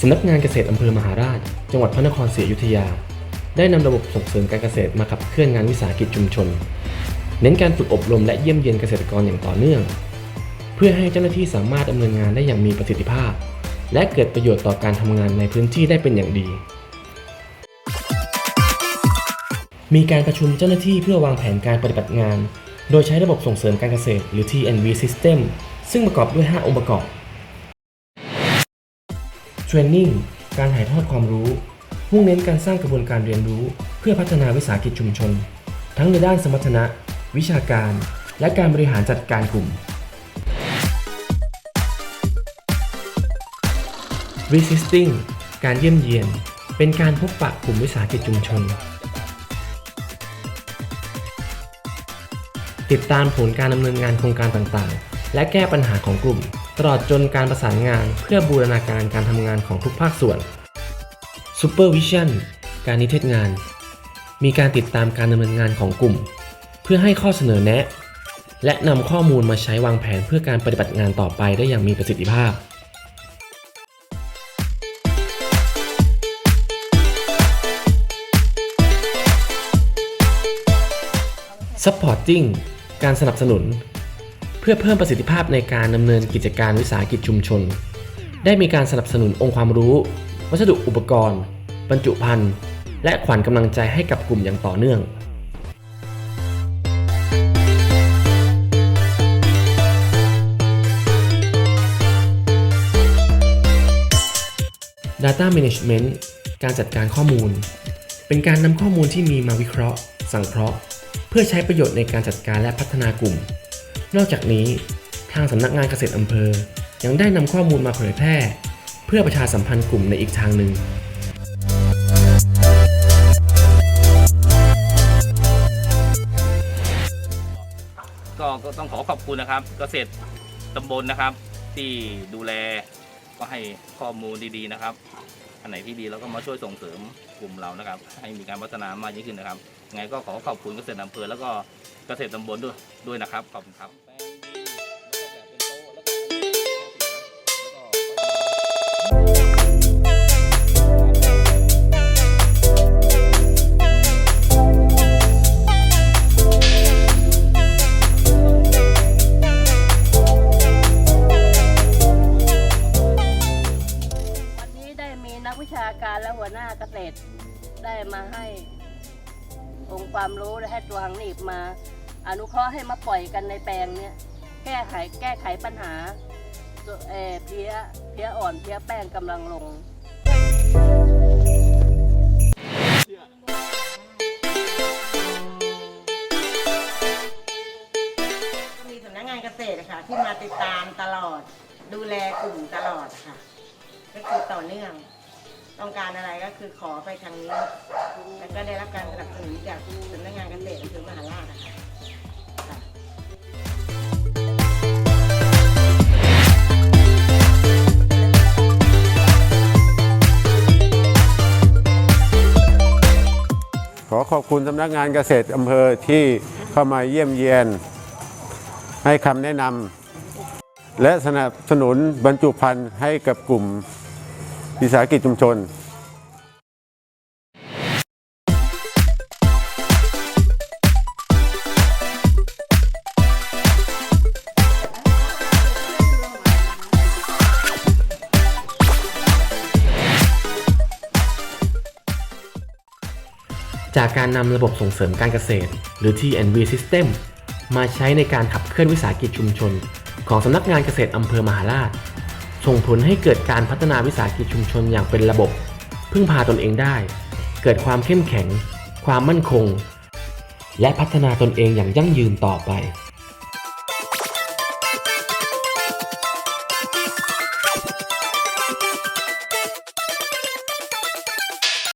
สำนักงานเกษตรอำเภอมหาราช จังหวัดพระนครศรีอยุธยา ได้นำระบบส่งเสริมการเกษตรมาขับเคลื่อนงานวิสาหกิจชุมชน เน้นการฝึกอบรมและเยี่ยมเยียนเกษตรกรอย่างต่อเนื่อง เพื่อให้เจ้าหน้าที่สามารถดำเนินงานได้อย่างมีประสิทธิภาพ และเกิดประโยชน์ต่อการทำงานในพื้นที่ได้เป็นอย่างดี มีการประชุมเจ้าหน้าที่เพื่อวางแผนการปฏิบัติงาน โดยใช้ระบบส่งเสริมการเกษตรหรือ TNV System ซึ่งประกอบด้วย 5 องค์ประกอบ Training การถ่ายทอดความรู้มุ่งเน้นการสร้างกระบวนการเรียนรู้ เพื่อพัฒนาวิสาหกิจชุมชน ทั้งในด้านสมรรถนะ วิชาการ และการบริหารจัดการกลุ่ม Resisting การเยี่ยมเยียน เป็นการพบปะกลุ่มวิสาหกิจชุมชน ติดตามผลการดำเนินงานโครงการต่างๆ และแก้ปัญหาของกลุ่ม ตลอดจนการประสานงานเพื่อบูรณาการการทำงานของทุกภาคส่วน Supervision การนิเทศงาน มีการติดตามการดำเนินงานของกลุ่ม เพื่อให้ข้อเสนอแนะ และนำข้อมูลมาใช้วางแผนเพื่อการปฏิบัติงานต่อไปได้อย่างมีประสิทธิภาพ Supporting การสนับสนุน พื่อเพิ่มประสิทธิภาพในการดำเนินกิจการวิสาหกิจชุมชน ได้มีการสนับสนุนองค์ความรู้ วัสดุอุปกรณ์ บรรจุภัณฑ์ และขวัญกำลังใจให้กับกลุ่มอย่างต่อเนื่อง Data Management การจัดการข้อมูล เป็นการนำข้อมูลที่มีมาวิเคราะห์ สังเคราะห์ เพื่อใช้ประโยชน์ในการจัดการและพัฒนากลุ่ม นอกจากนี้ทางสำนักงานเกษตรอำเภอ ยังได้นำข้อมูลมาเผยแพร่ เพื่อประชาสัมพันธ์กลุ่มในอีกทางหนึ่งก็ก็ต้องขอขอบคุณนะครับ เกษตรตำบลนะครับ ที่ดูแลก็ให้ข้อมูลดีๆนะครับ อันไหนที่ดีเราก็มาช่วยส่งเสริมกลุ่มเรานะครับ ให้มีการพัฒนามากยิ่งขึ้นนะครับ ไงก็ขอขอบคุณเกษตรอำเภอแล้วก็เกษตรตำบลด้วยด้วยนะครับ ขอบคุณครับวันนี้ได้มีนักวิชาการและหัวหน้าเกษตรได้มาให้ องค์ความรู้และให้ตัวหังหนีบมา อนุเคราะห์ให้มาปล่อยกันในแปลงเนี่ยแก้ไขแก้ไขปัญหาเออเพี้ยเพี้ยอ่อนเพี้ยแป้งกำลังลงมีสำนักงานเกษตรอะค่ะ ที่มาติดตามตลอด ดูแลกลุ่มตลอดค่ะ ก็คือต่อเนื่อง ต้องการอะไรก็คือขอไปทางนี้ แล้วก็ได้รับการสนับสนุนจากสำนักงานเกษตรอำเภอมหาราชอะคะค่ะขอขอบคุณสำนักงานเกษตรอำเภอที่เข้ามาเยี่ยมเยียน ให้คำแนะนำและสนับสนุนบรรจุภัณฑ์ให้กับกลุ่ม วิสาหกิจชุมชนจากการนำระบบส่งเสริมการเกษตร หรือ TNV System มาใช้ในการขับเคลื่อนวิสาหกิจชุมชน ของสำนักงานเกษตรอำเภอมหาราช ส่งผลให้เกิดการพัฒนาวิสาหกิจชุมชนอย่างเป็นระบบ พึ่งพาตนเองได้ เกิดความเข้มแข็ง ความมั่นคง และพัฒนาตนเองอย่างยั่งยืนต่อไป